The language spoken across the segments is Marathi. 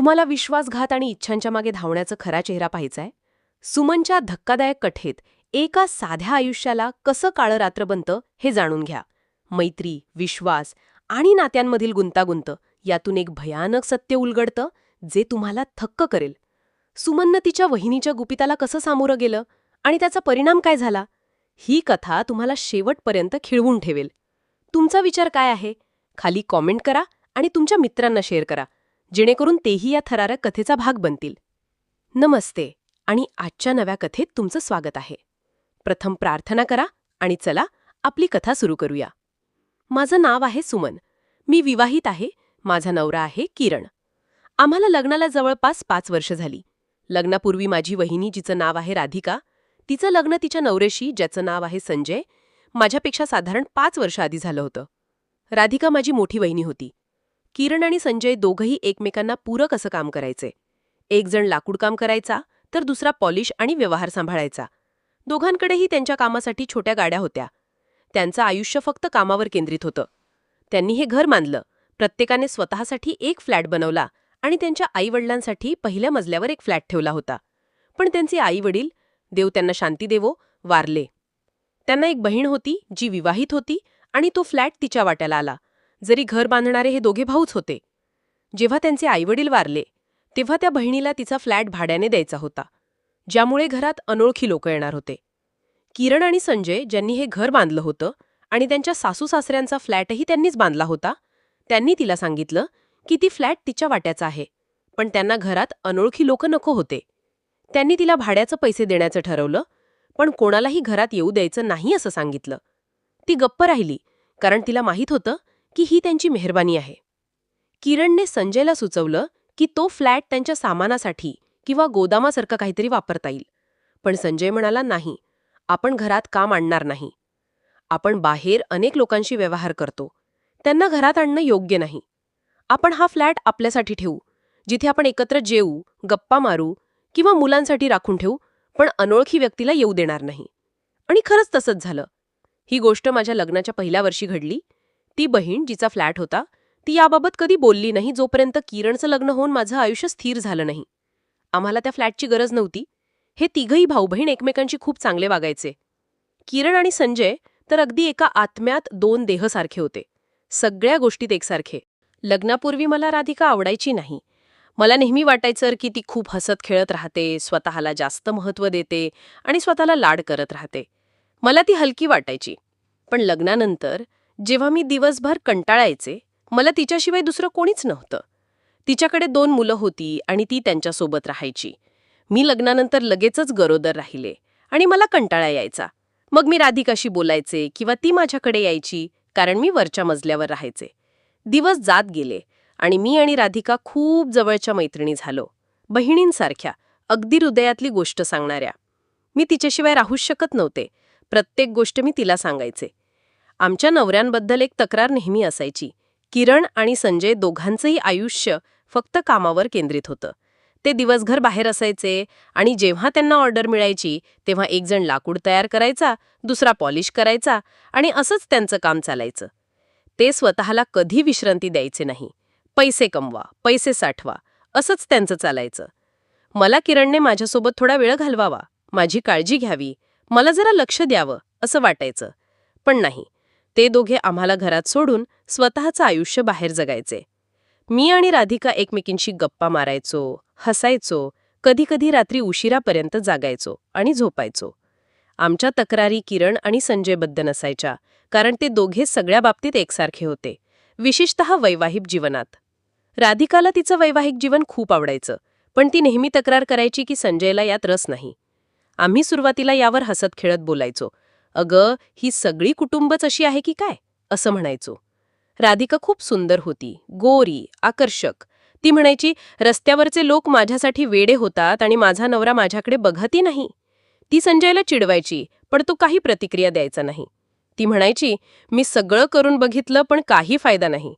तुम्हाला विश्वासघात आणि इच्छांच्या मागे धावण्याचा खरा चेहरा पाहायचाय? सुमनच्या धक्कादायक कठेत एका साध्या आयुष्याला कसं काळं रात्र बनतं हे जाणून घ्या. मैत्री विश्वास आणि नात्यांमधील गुंतागुंत यातून एक भयानक सत्य उलगडतं जे तुम्हाला थक्क करेल. सुमननं तिच्या वहिनीच्या गुपिताला कसं सामोरं गेलं आणि त्याचा परिणाम काय झाला? ही कथा तुम्हाला शेवटपर्यंत खिळवून ठेवेल. तुमचा विचार काय आहे? खाली कॉमेंट करा आणि तुमच्या मित्रांना शेअर करा. जेणेकरून तेही या थरारक कथेचा भाग बनतील. नमस्ते आणि आजच्या नव्या कथेत तुमचं स्वागत आहे. प्रथम प्रार्थना करा आणि चला आपली कथा सुरू करूया. माझं नाव आहे सुमन. मी विवाहित आहे. माझा नवरा आहे किरण. आम्हाला लग्नाला जवळपास पाच वर्ष झाली. लग्नापूर्वी माझी वहिनी जिचं नाव आहे राधिका तिचं लग्न तिच्या नवऱ्याशी ज्याचं नाव आहे संजय माझ्यापेक्षा साधारण पाच वर्ष आधी झालं होतं. राधिका माझी मोठी वहिनी होती. किरण आणि संजय दोघंही एकमेकांना पूरक असं काम करायचे. एकजण लाकूडकाम लाकूड काम करायचा तर दुसरा पॉलिश आणि व्यवहार सांभाळायचा. दोघांकडेही त्यांच्या कामासाठी छोट्या गाड्या होत्या. त्यांचं आयुष्य फक्त कामावर केंद्रित होतं. त्यांनी हे घर मानलं. प्रत्येकाने स्वतःसाठी एक फ्लॅट बनवला आणि त्यांच्या आईवडिलांसाठी पहिल्या मजल्यावर एक फ्लॅट ठेवला होता. पण त्यांचे आईवडील देव त्यांना शांती देवो वारले. त्यांना एक बहीण होती जी विवाहित होती आणि तो फ्लॅट तिच्या वाट्याला आला. जरी घर बांधणारे हे दोघे भाऊच होते. जेव्हा त्यांचे आईवडील वारले तेव्हा त्या बहिणीला तिचा फ्लॅट भाड्याने द्यायचा होता ज्यामुळे घरात अनोळखी लोक येणार होते. किरण आणि संजय ज्यांनी हे घर बांधलं होतं आणि त्यांच्या सासू सासऱ्यांचा फ्लॅटही त्यांनीच बांधला होता त्यांनी तिला सांगितलं की ती फ्लॅट तिच्या वाट्याचा आहे पण त्यांना घरात अनोळखी लोक नको होते. त्यांनी तिला भाड्याचं पैसे देण्याचं ठरवलं पण कोणालाही घरात येऊ द्यायचं नाही असं सांगितलं. ती गप्प राहिली कारण तिला माहीत होतं की ही त्यांची मेहरबानी आहे. किरणने संजयला सुचवलं की तो फ्लॅट त्यांच्या सामानासाठी किंवा गोदामासारखं काहीतरी वापरता येईल. पण संजय म्हणाला नाही आपण घरात काम आणणार नाही. आपण बाहेर अनेक लोकांशी व्यवहार करतो. त्यांना घरात आणणं योग्य नाही. आपण हा फ्लॅट आपल्यासाठी ठेवू जिथे आपण एकत्र जेऊ गप्पा मारू किंवा मुलांसाठी राखून ठेवू पण अनोळखी व्यक्तीला येऊ देणार नाही. आणि खरंच तसंच झालं. ही गोष्ट माझ्या लग्नाच्या पहिल्या वर्षी घडली. ती बहीण जिचा फ्लॅट होता ती याबाबत कधी बोलली नाही जोपर्यंत किरणचं लग्न होऊन माझं आयुष्य स्थिर झालं नाही. आम्हाला त्या फ्लॅटची गरज नव्हती. हे तिघही भाऊ बहीण एकमेकांशी खूप चांगले वागायचे. किरण आणि संजय तर अगदी एका आत्म्यात दोन देहसारखे होते. सगळ्या गोष्टीत एकसारखे. लग्नापूर्वी मला राधिका आवडायची नाही. मला नेहमी वाटायचं की ती खूप हसत खेळत राहते स्वतःला जास्त महत्त्व देते आणि स्वतःला लाड करत राहते. मला ती हलकी वाटायची. पण लग्नानंतर जेव्हा मी दिवसभर कंटाळायचे मला तिच्याशिवाय दुसरं कोणीच नव्हतं. तिच्याकडे दोन मुलं होती आणि ती त्यांच्यासोबत राहायची. मी लग्नानंतर लगेचच गरोदर राहिले आणि मला कंटाळा यायचा. मग मी राधिकाशी बोलायचे किंवा ती माझ्याकडे यायची कारण मी वरच्या मजल्यावर राहायचे. दिवस जात गेले आणि मी आणि राधिका खूप जवळच्या मैत्रिणी झालो. बहिणींसारख्या अगदी हृदयातली गोष्ट सांगणाऱ्या. मी तिच्याशिवाय राहूच शकत नव्हते. प्रत्येक गोष्ट मी तिला सांगायचे. आमच्या नवऱ्यांबद्दल एक तक्रार नेहमी असायची. किरण आणि संजय दोघांचंही आयुष्य फक्त कामावर केंद्रित होतं. ते दिवसभर बाहेर असायचे आणि जेव्हा त्यांना ऑर्डर मिळायची तेव्हा एकजण लाकूड तयार करायचा दुसरा पॉलिश करायचा आणि असंच त्यांचं काम चालायचं. ते स्वतःला कधी विश्रांती द्यायचे नाही. पैसे कमवा पैसे साठवा असंच त्यांचं चालायचं. मला किरणने माझ्यासोबत थोडा वेळ घालवावा माझी काळजी घ्यावी मला जरा लक्ष द्यावं असं वाटायचं. पण नाही ते दोघे आम्हाला घरात सोडून स्वतःचं आयुष्य बाहेर जगायचे. मी आणि राधिका एकमेकींशी गप्पा मारायचो हसायचो कधीकधी रात्री उशिरापर्यंत जागायचो आणि झोपायचो. आमच्या तक्रारी किरण आणि संजयबद्दल नसायच्या कारण ते दोघे सगळ्या बाबतीत एकसारखे होते विशेषतः वैवाहिक जीवनात. राधिकाला तिचं वैवाहिक जीवन खूप आवडायचं पण ती नेहमी तक्रार करायची की संजयला यात रस नाही. आम्ही सुरुवातीला यावर हसत खेळत बोलायचो अगं ही सगळी कुटुंबच अशी आहे की काय? असं म्हणायचो. राधिका खूप सुंदर होती गोरी आकर्षक. ती म्हणायची रस्त्यावरचे लोक माझ्यासाठी वेडे होतात आणि माझा नवरा माझ्याकडे बघतही नाही. ती संजयला चिडवायची पण तो काही प्रतिक्रिया द्यायचा नाही. ती म्हणायची मी सगळं करून बघितलं पण काही फायदा नाही.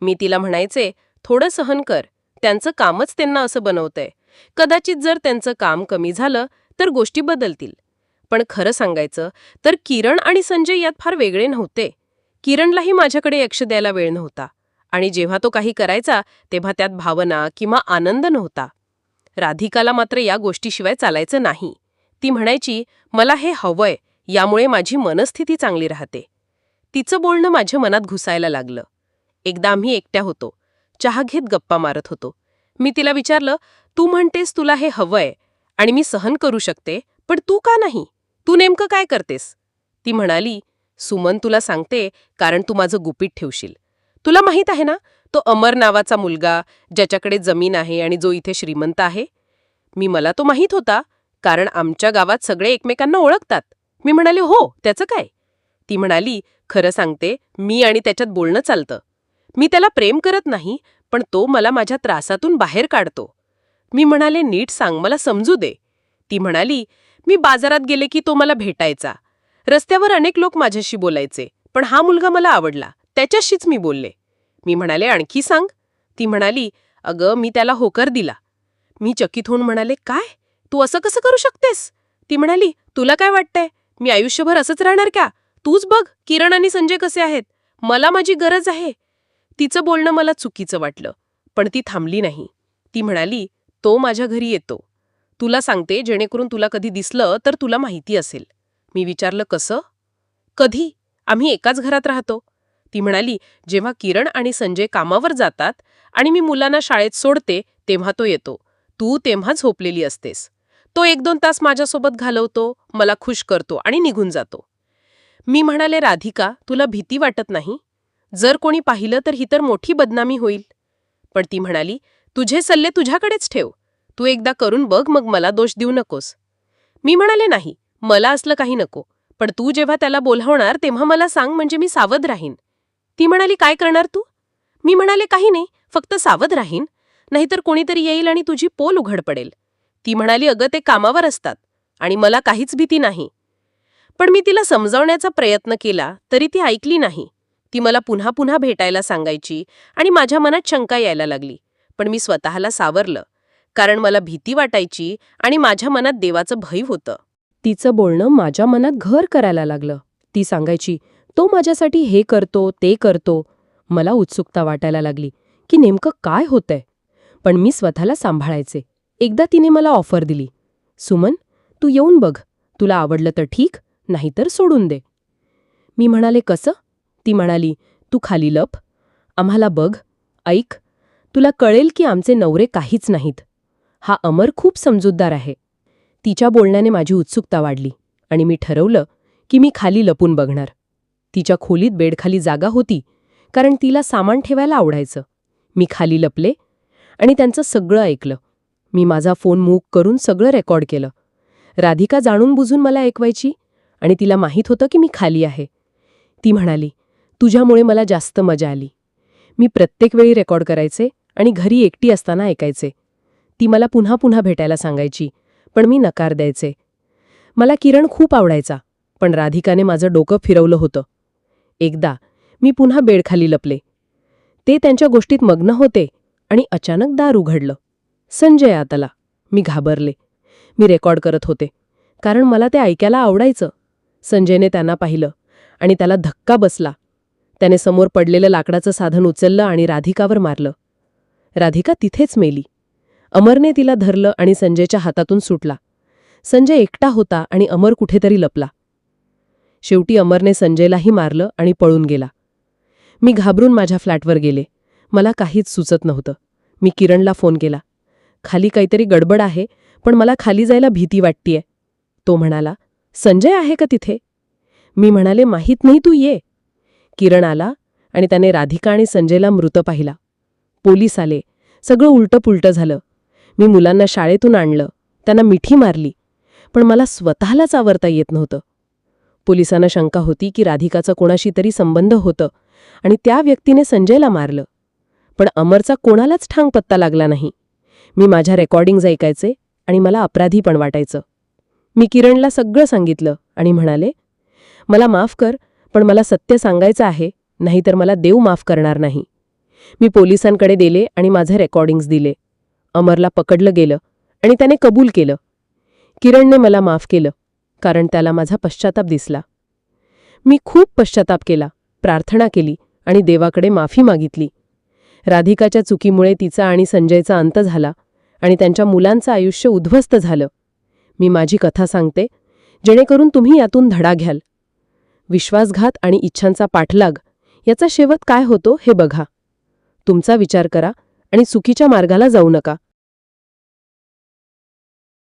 मी तिला म्हणायचे थोडं सहन कर त्यांचं कामच त्यांना असं बनवतंय. कदाचित जर त्यांचं काम कमी झालं तर गोष्टी बदलतील. पण खरं सांगायचं तर किरण आणि संजय यात फार वेगळे नव्हते. किरणलाही माझ्याकडे यक्ष द्यायला वेळ नव्हता आणि जेव्हा तो काही करायचा तेव्हा त्यात भावना किंवा आनंद नव्हता. राधिकाला मात्र या गोष्टीशिवाय चालायचं नाही. ती म्हणायची मला हे हवंय यामुळे माझी मनस्थिती चांगली राहते. तिचं बोलणं माझ्या मनात घुसायला लागलं. एकदा आम्ही एकट्या होतो. चहा घेत गप्पा मारत होतो. मी तिला विचारलं तू म्हणतेस तुला हे हवंय आणि मी सहन करू शकते पण तू का नाही? तू नेमकं काय करतेस? ती म्हणाली सुमन तुला सांगते कारण तू माझं गुपित ठेवशील. तुला माहीत आहे ना तो अमर नावाचा मुलगा ज्याच्याकडे जमीन आहे आणि जो इथे श्रीमंत आहे? मी मला तो माहीत होता कारण आमच्या गावात सगळे एकमेकांना ओळखतात. मी म्हणाले हो त्याचं काय? ती म्हणाली खरं सांगते मी आणि त्याच्यात बोलणं चालतं. मी त्याला प्रेम करत नाही पण तो मला माझ्या त्रासातून बाहेर काढतो. मी म्हणाले नीट सांग मला समजू दे. ती म्हणाली मी बाजारात गेले की तो मला भेटायचा. रस्त्यावर अनेक लोक माझ्याशी बोलायचे पण हा मुलगा मला आवडला. त्याच्याशीच मी बोलले. मी म्हणाले आणखी सांग. ती म्हणाली अगं मी त्याला होकर दिला. मी चकित होऊन म्हणाले काय? तू असं कसं करू शकतेस? ती म्हणाली तुला काय वाटतंय? मी आयुष्यभर असंच राहणार का? तूच बघ किरण आणि संजय कसे आहेत. मला माझी गरज आहे. तिचं बोलणं मला चुकीचं वाटलं पण ती थांबली नाही. ती म्हणाली तो माझ्या घरी येतो. तुला सांगते जेणेकरून तुला कधी दिसलं तर तुला माहिती असेल. मी विचारलं कसं? कधी? आम्ही एकाच घरात राहतो. ती म्हणाली जेव्हा किरण आणि संजय कामावर जातात आणि मी मुलांना शाळेत सोडते तेव्हा तो येतो. तू तेव्हा झोपलेली असतेस. तो एक दोन तास माझ्यासोबत घालवतो मला खुश करतो आणि निघून जातो. मी म्हणाले राधिका तुला भीती वाटत नाही? जर कोणी पाहिलं तर ही तर मोठी बदनामी होईल. पण ती म्हणाली तुझे सल्ले तुझ्याकडेच ठेव. तू एकदा करून बघ मग मला दोष देऊ नकोस. मी म्हणाले नाही मला असलं काही नको. पण तू जेव्हा त्याला बोलावणार तेव्हा मला सांग म्हणजे मी सावध राहीन. ती म्हणाली काय करणार तू? मी म्हणाले काही नाही फक्त सावध राहीन. नाहीतर कोणीतरी येईल आणि तुझी पोल उघड पडेल. ती म्हणाली अगं ते कामावर असतात आणि मला काहीच भीती नाही. पण मी तिला समजावण्याचा प्रयत्न केला तरी ती ऐकली नाही. ती मला पुन्हा पुन्हा भेटायला सांगायची आणि माझ्या मनात शंका यायला लागली. पण मी स्वतःला सावरलं. कारण मला भीती वाटायची आणि माझ्या मनात देवाचं भय होतं. तिचं बोलणं माझ्या मनात घर करायला लागलं. ती सांगायची तो माझ्यासाठी हे करतो ते करतो. मला उत्सुकता वाटायला लागली की नेमकं काय होतंय. पण मी स्वतःला सांभाळायचे. एकदा तिने मला ऑफर दिली सुमन तू येऊन बघ. तुला आवडलं तर ठीक नाहीतर सोडून दे. मी म्हणाले कसं? ती म्हणाली तू खाली लप. आम्हाला बघ. ऐक. तुला कळेल की आमचे नवरे काहीच नाहीत. हा अमर खूप समजूतदार आहे. तिच्या बोलण्याने माझी उत्सुकता वाढली आणि मी ठरवलं की मी खाली लपून बघणार. तिच्या खोलीत बेडखाली जागा होती कारण तिला सामान ठेवायला आवडायचं. मी खाली लपले आणि त्यांचं सगळं ऐकलं. मी माझा फोन मूक करून सगळं रेकॉर्ड केलं. राधिका जाणून बुजून मला ऐकवायची आणि तिला माहीत होतं की मी खाली आहे. ती म्हणाली तुझ्यामुळे मला जास्त मजा आली. मी प्रत्येक वेळी रेकॉर्ड करायचे आणि घरी एकटी असताना ऐकायचे. ती मला पुन्हा पुन्हा भेटायला सांगायची. पण मी नकार द्यायचे. मला किरण खूप आवडायचा पण राधिकाने माझं डोकं फिरवलं होतं. एकदा मी पुन्हा बेडखाली लपले. ते त्यांच्या गोष्टीत मग्न होते आणि अचानक दार उघडलं. संजय आतला. मी घाबरले. मी रेकॉर्ड करत होते. कारण मला ते ऐकायला आवडायचं. संजयने त्यांना पाहिलं आणि त्याला धक्का बसला. त्याने समोर पडलेलं लाकडाचं साधन उचललं आणि राधिकावर मारलं. राधिका तिथेच मेली. अमरने तिला धरलं आणि संजयच्या हातातून सुटला. संजय एकटा होता आणि अमर कुठेतरी लपला. शेवटी अमरने संजयलाही मारलं आणि पळून गेला. मी घाबरून माझ्या फ्लॅटवर गेले. मला काहीच सुचत नव्हतं. मी किरणला फोन केला. खाली काहीतरी गडबड आहे पण मला खाली जायला भीती वाटतीये. तो म्हणाला संजय आहे का तिथे? मी म्हणाले माहीत नाही तू ये. किरण आला आणि त्याने राधिका आणि संजयला मृत पाहिला. पोलीस आले. सगळं उलटं पुलटं झालं. मी मुलांना शाळेतून आणलं. त्यांना मिठी मारली. पण मला स्वतःलाच आवरता येत नव्हतं. पोलिसांना शंका होती की राधिकाचा कोणाशी तरी संबंध होतं आणि त्या व्यक्तीने संजयला मारलं. पण अमरचा कोणालाच ठांग पत्ता लागला नाही. मी माझ्या रेकॉर्डिंग्ज ऐकायचे आणि मला अपराधी पण वाटायचं. मी किरणला सगळं सांगितलं आणि म्हणाले मला माफ कर पण मला सत्य सांगायचं आहे नाहीतर मला देव माफ करणार नाही. मी पोलिसांकडे दिले आणि माझे रेकॉर्डिंग्ज दिले. अमरला पकडलं गेलं आणि त्याने कबूल केलं. किरणने मला माफ केलं कारण त्याला माझा पश्चाताप दिसला. मी खूप पश्चाताप केला प्रार्थना केली आणि देवाकडे माफी मागितली. राधिकाच्या चुकीमुळे तिचा आणि संजयचा अंत झाला आणि त्यांच्या मुलांचं आयुष्य उद्ध्वस्त झालं. मी माझी कथा सांगते जेणेकरून तुम्ही यातून धडा घ्याल. विश्वासघात आणि इच्छांचा पाठलाग याचा शेवट काय होतो हे बघा. तुमचा विचार करा आणि चुकीच्या मार्गाला जाऊ नका.